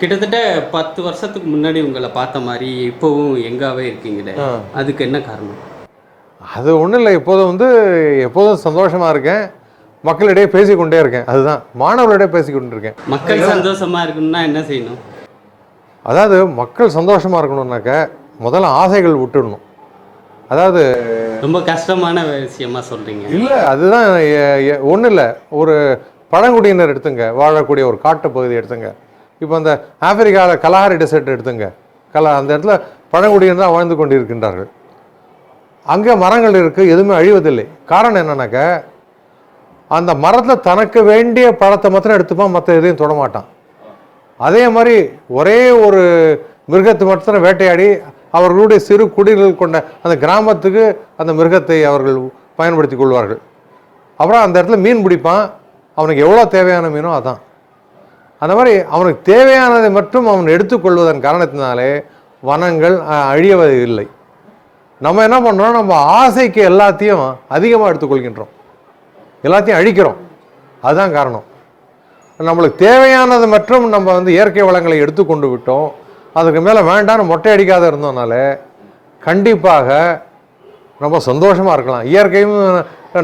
கிட்டத்தட்ட பத்து வருஷத்துக்கு முன்னாடி உங்களை பார்த்த மாதிரி இப்போவும் எங்காவே இருக்கீங்களே. அதுக்கு என்ன காரணம்? அது ஒன்றும் இல்லை எப்போதும் வந்து எப்போதும் சந்தோஷமாக இருக்கேன். மக்களிடையே பேசிக்கொண்டே இருக்கேன். அதுதான். மாணவர்களிடையே பேசிக்கொண்டு இருக்கேன். மக்கள் சந்தோஷமா இருக்கணும்னா என்ன செய்யணும்? அதாவது மக்கள் சந்தோஷமாக இருக்கணும்னாக்க முதல்ல ஆசைகள் விட்டுடணும். அதாவது ரொம்ப கஷ்டமான விஷயமா சொல்றீங்க. இல்லை அதுதான் ஒன்றும் இல்லை. ஒரு பழங்குடியினர் எடுத்துங்க வாழக்கூடிய ஒரு காட்டு பகுதி எடுத்துங்க. இப்போ அந்த ஆப்பிரிக்காவில் கலாஹாரி டெசர்ட் எடுத்துங்க. கலா அந்த இடத்துல பழங்குடியினர் தான் வாழ்ந்து கொண்டு இருக்கின்றார்கள் அங்கே மரங்கள் இருக்குது எதுவுமே அழிவதில்லை. காரணம் என்னன்னாக்க அந்த மரத்தில் தனக்கு வேண்டிய பழத்தை மாத்திரம் எடுத்துப்பான் மற்ற எதையும் தொடமாட்டான். அதே மாதிரி ஒரே ஒரு மிருகத்தை மாத்திரம் வேட்டையாடி அவர்களுடைய சிறு குடிகள் கொண்ட அந்த கிராமத்துக்கு அந்த மிருகத்தை அவர்கள் பயன்படுத்தி கொள்வார்கள். அப்புறம் அந்த இடத்துல மீன் பிடிப்பான். அவனுக்கு எவ்வளோ தேவையான மீனோ அதான். அந்த மாதிரி அவனுக்கு தேவையானதை மட்டும் அவன் எடுத்துக்கொள்வதன் காரணத்தினாலே வனங்கள் அழியவது இல்லை. நம்ம என்ன பண்ணுறோம் நம்ம ஆசைக்கு எல்லாத்தையும் அதிகமாக எடுத்துக்கொள்கின்றோம். எல்லாத்தையும் அழிக்கிறோம். அதுதான் காரணம். நம்மளுக்கு தேவையானது மற்றும் நம்ம வந்து இயற்கை வளங்களை எடுத்துக்கொண்டு விட்டோம். அதுக்கு மேலே வேண்டாம்னு மொட்டை அடிக்காத இருந்தோம்னால கண்டிப்பாக ரொம்ப சந்தோஷமாக இருக்கலாம். இயற்கையும்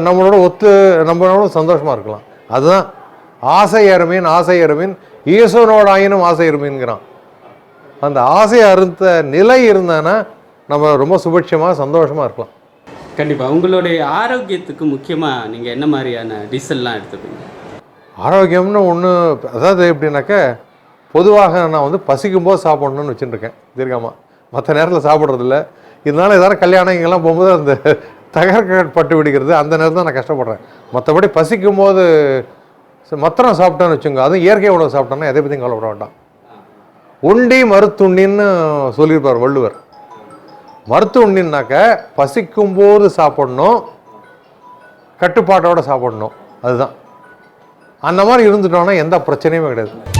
நம்மளோட ஒத்து நம்மளோட சந்தோஷமாக இருக்கலாம். அதுதான் ஆசை அருமீன் ஆசை அருமீன். ஈசனோட ஆயினும் ஆசை அருமீன்கிறான். அந்த ஆசை அறுத்த நிலை இருந்தானா நம்ம ரொம்ப சுபிட்சமாக சந்தோஷமாக இருக்கலாம். கண்டிப்பா. உங்களுடைய ஆரோக்கியத்துக்கு முக்கியமா நீங்க என்ன மாதிரியான டிஷெல்லாம் எடுத்துப்பீங்க? ஆரோக்கியம்னு ஒன்று அதாவது எப்படின்னாக்க பொதுவாக நான் வந்து பசிக்கும் போது சாப்பிடணும்னு வச்சுட்டுருக்கேன். தீர்க்கமாக மற்ற நேரத்தில் சாப்பிட்றதில்ல. இருந்தாலும் ஏதாவது கல்யாணம் இங்கெல்லாம் போகும்போது அந்த தகர்க்க பட்டு பிடிக்கிறது அந்த நேரத்தில் தான் நான் கஷ்டப்படுறேன். மற்றபடி பசிக்கும் போது மத்திரம் சாப்பிட்டோன்னு வச்சுங்க அதுவும் இயற்கை உணவு சாப்பிட்டோன்னா எதை பற்றியும் கவலைப்பட வேண்டாம். உண்டி மருத்துண்டின்னு சொல்லியிருப்பார் வள்ளுவர். மருத்துவண்டின்னாக்க பசிக்கும் போது சாப்பிடணும் கட்டுப்பாட்டோட சாப்பிடணும். அதுதான். அந்த மாதிரி இருந்துட்டோம்னா எந்த பிரச்சனையுமே கிடையாது.